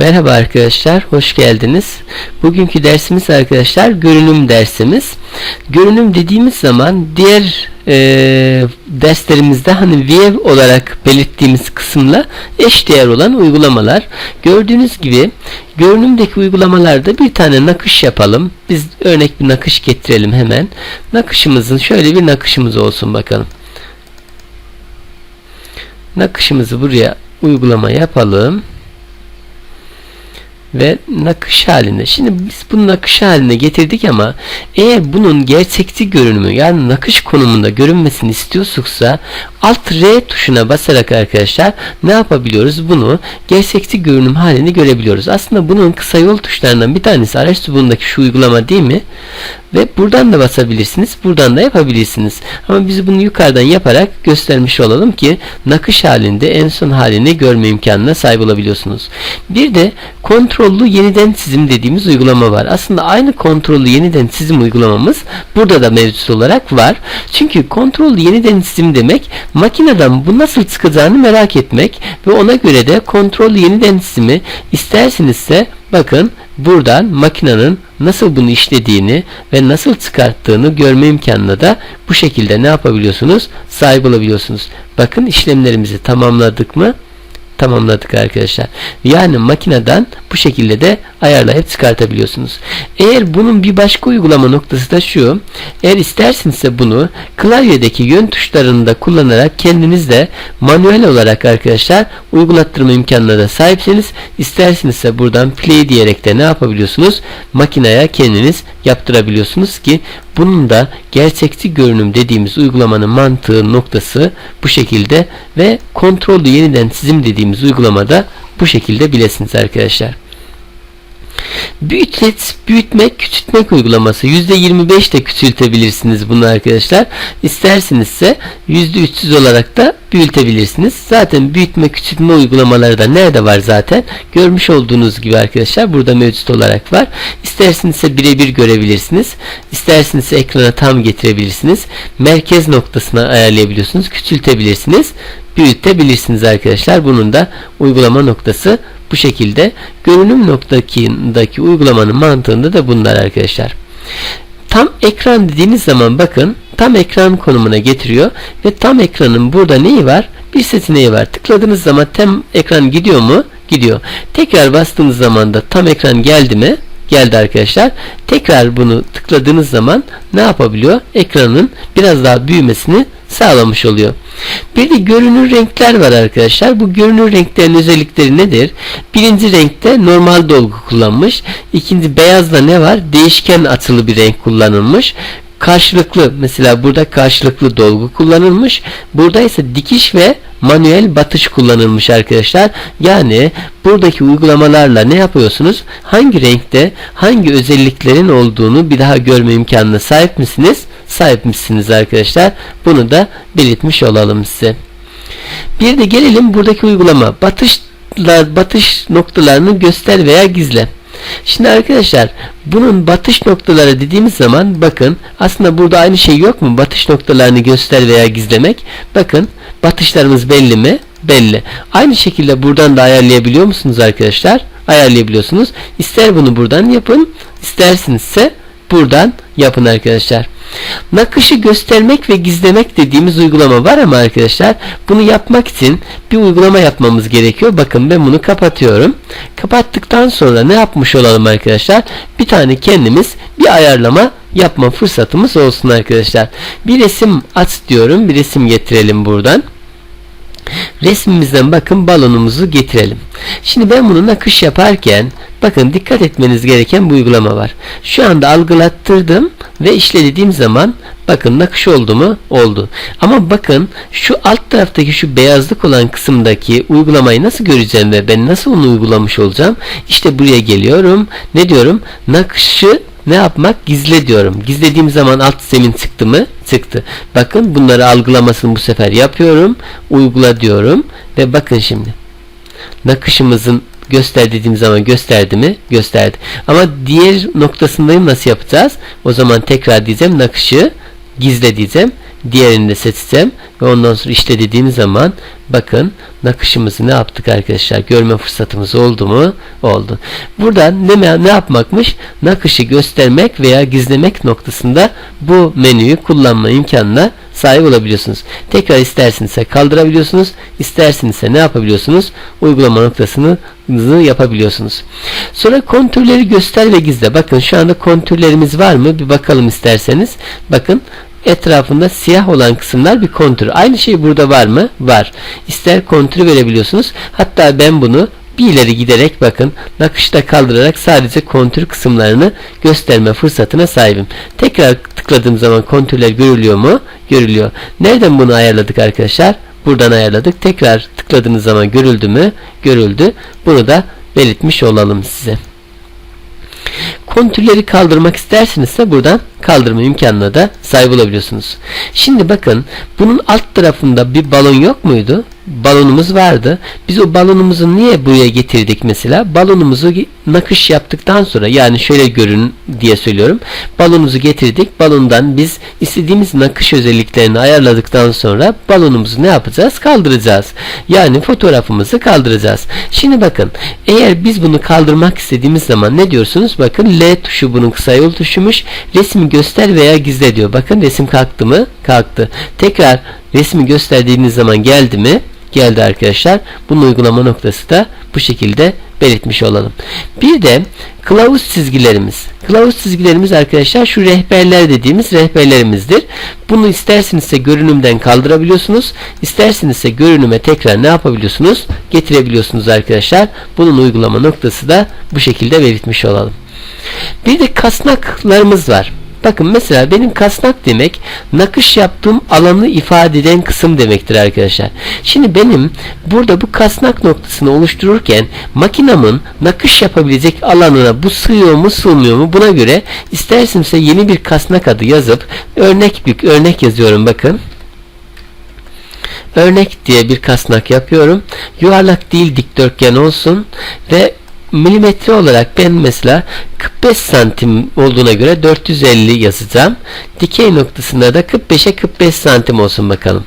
Merhaba arkadaşlar, hoş geldiniz. Bugünkü dersimiz arkadaşlar görünüm dersimiz. Görünüm dediğimiz zaman diğer e, derslerimizde hani view olarak belirttiğimiz kısımla eşdeğer olan uygulamalar. Gördüğünüz gibi görünümdeki uygulamalarda bir tane nakış yapalım. Biz örnek bir nakış getirelim hemen. Nakışımızın şöyle bir nakışımız olsun bakalım. Nakışımızı buraya uygulama yapalım ve nakış halinde. Şimdi biz bunu nakış haline getirdik ama eğer bunun gerçekçi görünümü yani nakış konumunda görünmesini istiyorsa alt R tuşuna basarak arkadaşlar ne yapabiliyoruz? Bunu gerçekçi görünüm halini görebiliyoruz. Aslında bunun kısa yol tuşlarından bir tanesi araç subundaki şu uygulama değil mi? Ve buradan da basabilirsiniz. Buradan da yapabilirsiniz. Ama biz bunu yukarıdan yaparak göstermiş olalım ki nakış halinde en son halini görme imkanına sahip olabiliyorsunuz. Bir de kontrollü yeniden çizim dediğimiz uygulama var. Aslında aynı kontrollü yeniden çizim uygulamamız burada da mevcut olarak var. Çünkü kontrollü yeniden çizim demek makineden bu nasıl çıkacağını merak etmek ve ona göre de kontrollü yeniden çizimi istersenizse bakın buradan makinenin nasıl bunu işlediğini ve nasıl çıkarttığını görme imkanına da bu şekilde ne yapabiliyorsunuz? Sahip olabiliyorsunuz. Bakın işlemlerimizi tamamladık mı? Tamamladık arkadaşlar. Yani makineden bu şekilde de ayarlayıp çıkartabiliyorsunuz. Eğer bunun bir başka uygulama noktası da şu. Eğer istersinizse bunu klavyedeki yön tuşlarını da kullanarak kendiniz de manuel olarak arkadaşlar uygulattırma imkanına da sahipseniz istersinizse buradan play diyerek de ne yapabiliyorsunuz? Makineye kendiniz yaptırabiliyorsunuz ki bunun da gerçekçi görünüm dediğimiz uygulamanın mantığı noktası bu şekilde ve kontrollü yeniden çizim dediğimiz uygulamada bu şekilde bilesiniz arkadaşlar. Büyütlet, büyütmek, küçültmek uygulaması. %25 de küçültebilirsiniz bunu arkadaşlar. İstersinizse %300 olarak da büyütebilirsiniz. Zaten büyütme, küçültme uygulamaları da nerede var zaten? Görmüş olduğunuz gibi arkadaşlar burada mevcut olarak var. İstersinizse birebir görebilirsiniz. İsterseniz ekrana tam getirebilirsiniz. Merkez noktasına ayarlayabiliyorsunuz. Küçültebilirsiniz büyütebilirsiniz arkadaşlar. Bunun da uygulama noktası bu şekilde. Görünüm noktadaki uygulamanın mantığında da bunlar arkadaşlar. Tam ekran dediğiniz zaman bakın tam ekran konumuna getiriyor ve tam ekranın burada neyi var? Bir seçeneği var. Tıkladığınız zaman tam ekran gidiyor mu? Gidiyor. Tekrar bastığınız zaman da tam ekran geldi mi? Geldi arkadaşlar. Tekrar bunu tıkladığınız zaman ne yapabiliyor? Ekranın biraz daha büyümesini sağlamış oluyor. Bir de görünür renkler var arkadaşlar. Bu görünür renklerin özellikleri nedir? Birinci renkte normal dolgu kullanmış. İkinci beyazda ne var? Değişken atılı bir renk kullanılmış karşılıklı mesela burada karşılıklı dolgu kullanılmış. Burada ise dikiş ve manuel batış kullanılmış arkadaşlar. Yani buradaki uygulamalarla ne yapıyorsunuz? Hangi renkte hangi özelliklerin olduğunu bir daha görme imkanına sahip misiniz? Sahip misiniz arkadaşlar? Bunu da belirtmiş olalım size. Bir de gelelim buradaki uygulama. Batışlar, batış noktalarını göster veya gizle. Şimdi arkadaşlar bunun batış noktaları dediğimiz zaman bakın aslında burada aynı şey yok mu? Batış noktalarını göster veya gizlemek. Bakın batışlarımız belli mi? Belli. Aynı şekilde buradan da ayarlayabiliyor musunuz arkadaşlar? Ayarlayabiliyorsunuz. İster bunu buradan yapın, istersinizse buradan yapın arkadaşlar. Nakışı göstermek ve gizlemek dediğimiz uygulama var ama arkadaşlar bunu yapmak için bir uygulama yapmamız gerekiyor. Bakın ben bunu kapatıyorum. Kapattıktan sonra ne yapmış olalım arkadaşlar? Bir tane kendimiz bir ayarlama yapma fırsatımız olsun arkadaşlar. Bir resim aç diyorum. Bir resim getirelim buradan. Resmimizden bakın balonumuzu getirelim. Şimdi ben bunu nakış yaparken bakın dikkat etmeniz gereken bu uygulama var. Şu anda algılattırdım ve işlediğim zaman bakın nakış oldu mu? Oldu. Ama bakın şu alt taraftaki şu beyazlık olan kısımdaki uygulamayı nasıl göreceğim ve ben nasıl onu uygulamış olacağım? İşte buraya geliyorum. Ne diyorum? Nakışı ne yapmak? Gizle diyorum. Gizlediğim zaman alt zemin çıktı mı? Çıktı. Bakın bunları algılamasını bu sefer yapıyorum. Uygula diyorum. Ve bakın şimdi. Nakışımızın göster dediğim zaman gösterdi mi? Gösterdi. Ama diğer noktasındayım nasıl yapacağız? O zaman tekrar diyeceğim nakışı gizle diyeceğim Diğerini de seçeceğim. Ve ondan sonra işte dediğim zaman bakın nakışımızı ne yaptık arkadaşlar? Görme fırsatımız oldu mu? Oldu. Burada ne, ne yapmakmış? Nakışı göstermek veya gizlemek noktasında bu menüyü kullanma imkanına sahip olabiliyorsunuz. Tekrar istersinizse kaldırabiliyorsunuz. İstersinizse ne yapabiliyorsunuz? Uygulama noktasını yapabiliyorsunuz. Sonra kontürleri göster ve gizle. Bakın şu anda kontürlerimiz var mı? Bir bakalım isterseniz. Bakın etrafında siyah olan kısımlar bir kontür. Aynı şey burada var mı? Var. İster kontürü verebiliyorsunuz. Hatta ben bunu bir ileri giderek bakın nakışta kaldırarak sadece kontür kısımlarını gösterme fırsatına sahibim. Tekrar tıkladığım zaman kontürler görülüyor mu? Görülüyor. Nereden bunu ayarladık arkadaşlar? Buradan ayarladık. Tekrar tıkladığınız zaman görüldü mü? Görüldü. Bunu da belirtmiş olalım size. Kontürleri kaldırmak istersinizse buradan kaldırma imkanına da sahip olabiliyorsunuz. Şimdi bakın bunun alt tarafında bir balon yok muydu? Balonumuz vardı. Biz o balonumuzu niye buraya getirdik mesela? Balonumuzu nakış yaptıktan sonra yani şöyle görün diye söylüyorum. Balonumuzu getirdik. Balondan biz istediğimiz nakış özelliklerini ayarladıktan sonra balonumuzu ne yapacağız? Kaldıracağız. Yani fotoğrafımızı kaldıracağız. Şimdi bakın eğer biz bunu kaldırmak istediğimiz zaman ne diyorsunuz? Bakın L tuşu bunun kısa yol tuşumuş. Resmi göster veya gizle diyor. Bakın resim kalktı mı? Kalktı. Tekrar resmi gösterdiğiniz zaman geldi mi? Geldi arkadaşlar. Bunun uygulama noktası da bu şekilde belirtmiş olalım. Bir de kılavuz çizgilerimiz. Kılavuz çizgilerimiz arkadaşlar şu rehberler dediğimiz rehberlerimizdir. Bunu istersinizse görünümden kaldırabiliyorsunuz. İstersinizse görünüme tekrar ne yapabiliyorsunuz? Getirebiliyorsunuz arkadaşlar. Bunun uygulama noktası da bu şekilde belirtmiş olalım. Bir de kasnaklarımız var. Bakın mesela benim kasnak demek nakış yaptığım alanı ifade eden kısım demektir arkadaşlar. Şimdi benim burada bu kasnak noktasını oluştururken makinamın nakış yapabilecek alanına bu sığıyor mu sığmıyor mu buna göre istersimse yeni bir kasnak adı yazıp örnek bir örnek yazıyorum bakın. Örnek diye bir kasnak yapıyorum. Yuvarlak değil dikdörtgen olsun ve milimetre olarak ben mesela 45 santim olduğuna göre 450 yazacağım. Dikey noktasında da 45'e 45 santim olsun bakalım.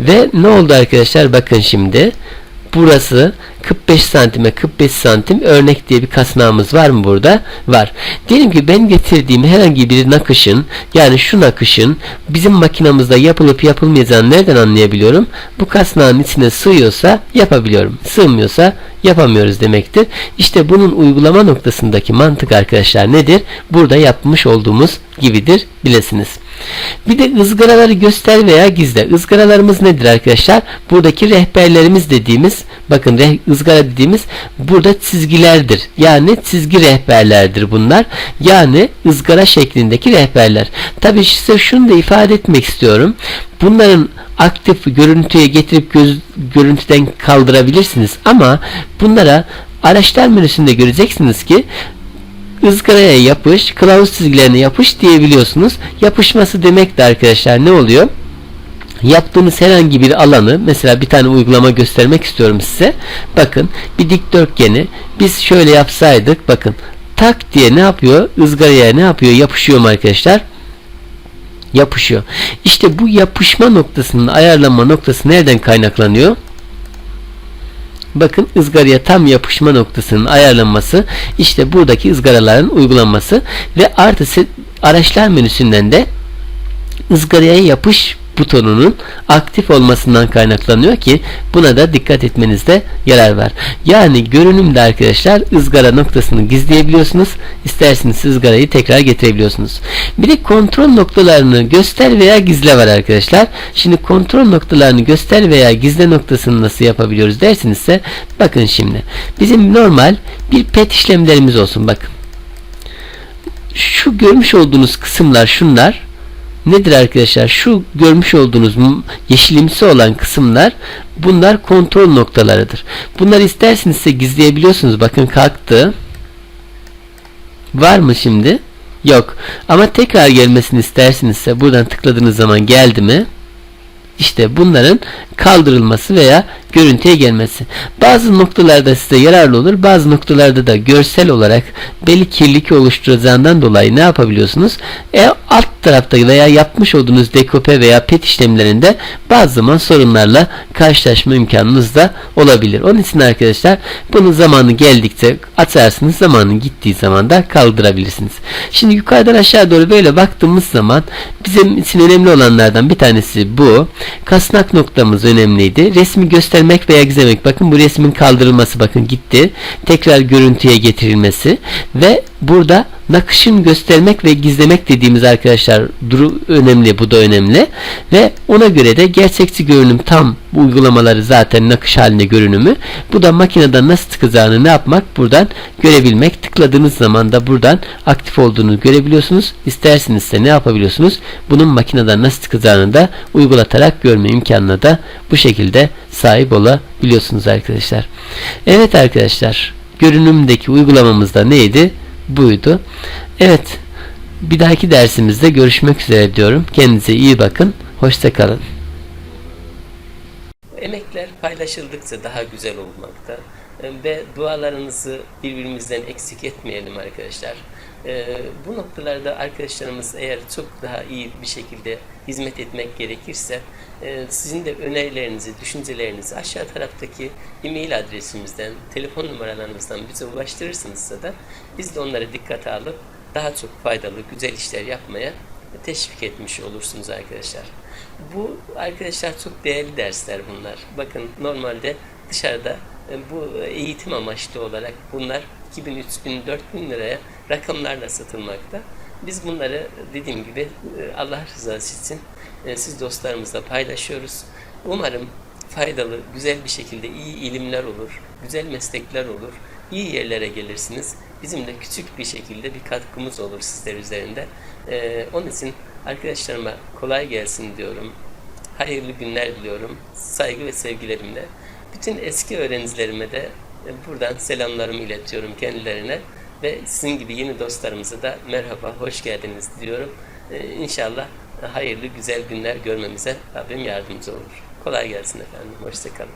Ve ne oldu arkadaşlar bakın şimdi. Burası 45 santime 45 santim örnek diye bir kasnağımız var mı burada? Var. Diyelim ki ben getirdiğim herhangi bir nakışın yani şu nakışın bizim makinamızda yapılıp yapılmayacağını nereden anlayabiliyorum? Bu kasnağın içine sığıyorsa yapabiliyorum. Sığmıyorsa yapamıyoruz demektir. İşte bunun uygulama noktasındaki mantık arkadaşlar nedir? Burada yapmış olduğumuz gibidir bilesiniz. Bir de ızgaraları göster veya gizle. Izgaralarımız nedir arkadaşlar? Buradaki rehberlerimiz dediğimiz bakın ızgara dediğimiz burada çizgilerdir. Yani çizgi rehberlerdir bunlar. Yani ızgara şeklindeki rehberler. Tabi size şunu da ifade etmek istiyorum. Bunların aktif görüntüye getirip göz, görüntüden kaldırabilirsiniz ama bunlara araçlar menüsünde göreceksiniz ki ızgaraya yapış, kılavuz çizgilerine yapış diyebiliyorsunuz. Yapışması demek de arkadaşlar ne oluyor? Yaptığınız herhangi bir alanı mesela bir tane uygulama göstermek istiyorum size. Bakın bir dikdörtgeni biz şöyle yapsaydık bakın tak diye ne yapıyor? ızgaraya ne yapıyor? Yapışıyor mu arkadaşlar? Yapışıyor. İşte bu yapışma noktasının ayarlanma noktası nereden kaynaklanıyor? Bakın ızgaraya tam yapışma noktasının ayarlanması işte buradaki ızgaraların uygulanması ve artı araçlar menüsünden de ızgaraya yapış butonunun aktif olmasından kaynaklanıyor ki buna da dikkat etmenizde yarar var. Yani görünümde arkadaşlar ızgara noktasını gizleyebiliyorsunuz. İsterseniz ızgarayı tekrar getirebiliyorsunuz. Bir de kontrol noktalarını göster veya gizle var arkadaşlar. Şimdi kontrol noktalarını göster veya gizle noktasını nasıl yapabiliyoruz dersinizse bakın şimdi. Bizim normal bir pet işlemlerimiz olsun bakın. Şu görmüş olduğunuz kısımlar şunlar nedir arkadaşlar? Şu görmüş olduğunuz yeşilimsi olan kısımlar bunlar kontrol noktalarıdır. Bunları isterseniz gizleyebiliyorsunuz. Bakın kalktı. Var mı şimdi? Yok. Ama tekrar gelmesini istersinizse buradan tıkladığınız zaman geldi mi? İşte bunların kaldırılması veya görüntüye gelmesi. Bazı noktalarda size yararlı olur. Bazı noktalarda da görsel olarak belli kirlilik oluşturacağından dolayı ne yapabiliyorsunuz? E, alt tarafta veya yapmış olduğunuz dekope veya pet işlemlerinde bazı zaman sorunlarla karşılaşma imkanınız da olabilir. Onun için arkadaşlar bunun zamanı geldikçe açarsınız. Zamanı gittiği zaman da kaldırabilirsiniz. Şimdi yukarıdan aşağı doğru böyle baktığımız zaman bizim için önemli olanlardan bir tanesi bu. Kasnak noktamız önemliydi. Resmi göstermek veya gizlemek. Bakın bu resmin kaldırılması bakın gitti. Tekrar görüntüye getirilmesi ve burada nakışın göstermek ve gizlemek dediğimiz arkadaşlar duru önemli bu da önemli. Ve ona göre de gerçekçi görünüm tam bu uygulamaları zaten nakış halinde görünümü. Bu da makineden nasıl çıkacağını ne yapmak? Buradan görebilmek. Tıkladığınız zaman da buradan aktif olduğunu görebiliyorsunuz. İsterseniz de ne yapabiliyorsunuz? Bunun makineden nasıl çıkacağını da uygulatarak görme imkanına da bu şekilde sahip olabiliyorsunuz arkadaşlar. Evet arkadaşlar görünümdeki uygulamamızda neydi buydu. Evet. Bir dahaki dersimizde görüşmek üzere diyorum. Kendinize iyi bakın. Hoşçakalın. Emekler paylaşıldıkça daha güzel olmakta. Ve dualarınızı birbirimizden eksik etmeyelim arkadaşlar. Ee, bu noktalarda arkadaşlarımız eğer çok daha iyi bir şekilde hizmet etmek gerekirse e, sizin de önerilerinizi, düşüncelerinizi aşağı taraftaki e-mail adresimizden, telefon numaralarımızdan bize ulaştırırsınızsa da biz de onları dikkate alıp daha çok faydalı, güzel işler yapmaya teşvik etmiş olursunuz arkadaşlar. Bu arkadaşlar çok değerli dersler bunlar. Bakın normalde dışarıda e, bu eğitim amaçlı olarak bunlar 2000, 3000, 4000 liraya rakamlarla satılmakta. Biz bunları dediğim gibi e, Allah rızası için e, siz dostlarımızla paylaşıyoruz. Umarım faydalı, güzel bir şekilde iyi ilimler olur, güzel meslekler olur, iyi yerlere gelirsiniz. Bizim de küçük bir şekilde bir katkımız olur sizler üzerinde. Onun için arkadaşlarıma kolay gelsin diyorum. Hayırlı günler diliyorum. Saygı ve sevgilerimle. Bütün eski öğrencilerime de e, buradan selamlarımı iletiyorum kendilerine. Ve sizin gibi yeni dostlarımıza da merhaba, hoş geldiniz diyorum. Ee, inşallah hayırlı, güzel günler görmemize Rabbim yardımcı olur. Kolay gelsin efendim. Hoşçakalın.